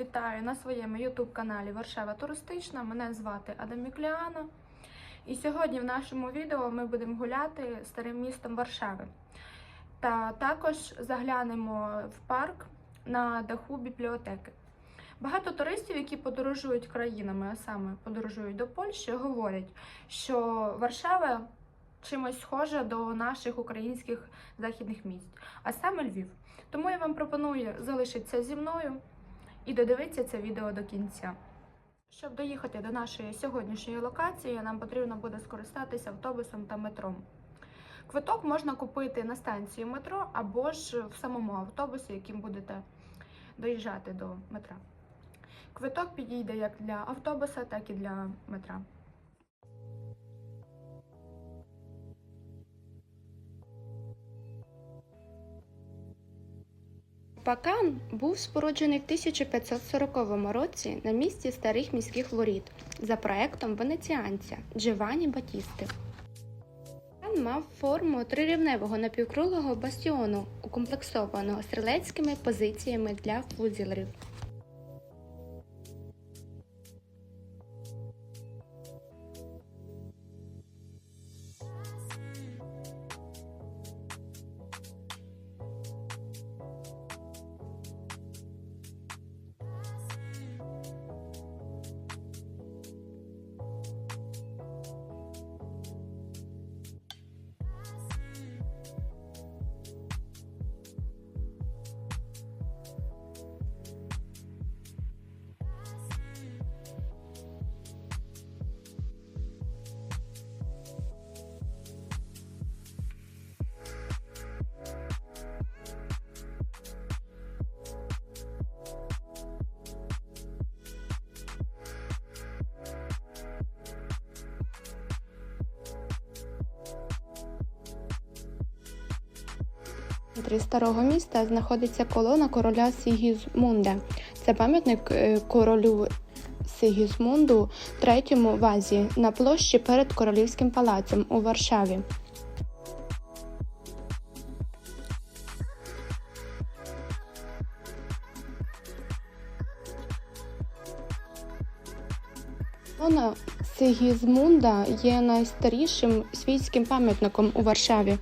Вітаю на своєму YouTube каналі Варшава Туристична. Мене звати Адам Мікліана. І сьогодні в нашому відео ми будемо гуляти старим містом Варшави. Та також заглянемо в парк на даху бібліотеки. Багато туристів, які подорожують країнами, а саме подорожують до Польщі, говорять, що Варшава чимось схожа до наших українських західних міст, а саме Львів. Тому я вам пропоную залишитися зі мною і додивитися це відео до кінця. Щоб доїхати до нашої сьогоднішньої локації, нам потрібно буде скористатися автобусом та метром. Квиток можна купити на станції метро або ж в самому автобусі, яким будете доїжджати до метра. Квиток підійде як для автобуса, так і для метра. Пакан був споруджений в 1540 році на місці старих міських воріт за проектом венеціанця Джованні Батісти. Пакан мав форму трирівневого напівкруглого бастіону, укомплексованого стрілецькими позиціями для фузілерів. Центрі старого міста знаходиться колона короля Сігізмунда. Це пам'ятник е, королю Сигізмунду III в Азії на площі перед королівським палацем у Варшаві. Колона Сигізмунда є найстарішим світським пам'ятником у Варшаві.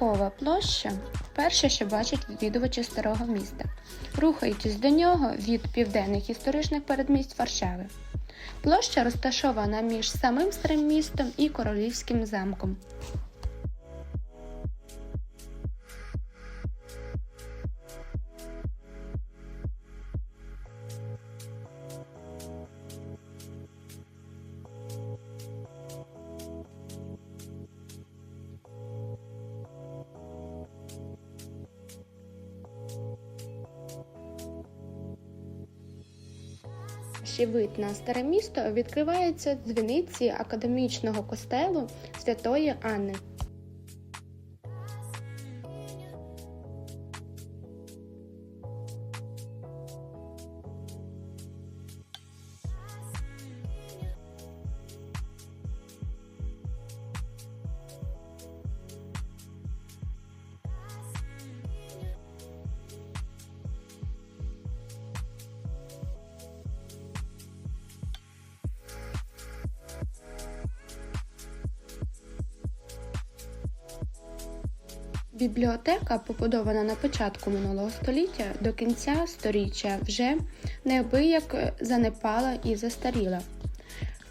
Кова площа перше, що бачать відвідувачі старого міста, рухаючись до нього від південних історичних передмість Варшави. Площа розташована між самим старим містом і королівським замком. Ще вид на старе місто відкривається дзвіниці академічного костелу Святої Анни. Бібліотека, побудована на початку минулого століття до кінця сторіччя, вже неабияк занепала і застаріла.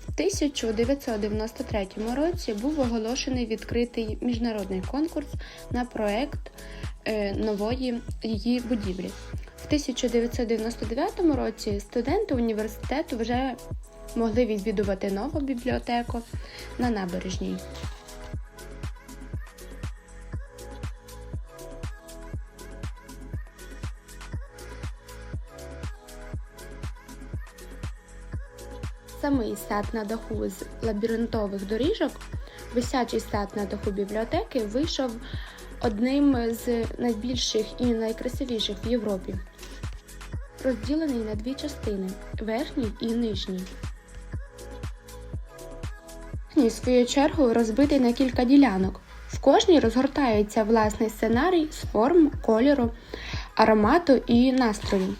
В 1993 році був оголошений відкритий міжнародний конкурс на проект е, нової її будівлі. В 1999 році студенти університету вже могли відвідувати нову бібліотеку на набережній. Самий сад на даху з лабіринтових доріжок, висячий сад на даху бібліотеки вийшов одним з найбільших і найкрасивіших в Європі. розділений на дві частини верхній і нижній. Верхній, свою чергу, розбитий на кілька ділянок. В кожній розгортається власний сценарій з форм, кольору, аромату і настрою.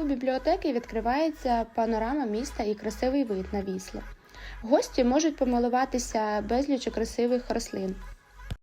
У бібліотеки відкривається панорама міста і красивий вид на вісло. Гості можуть помилуватися безліч красивих рослин,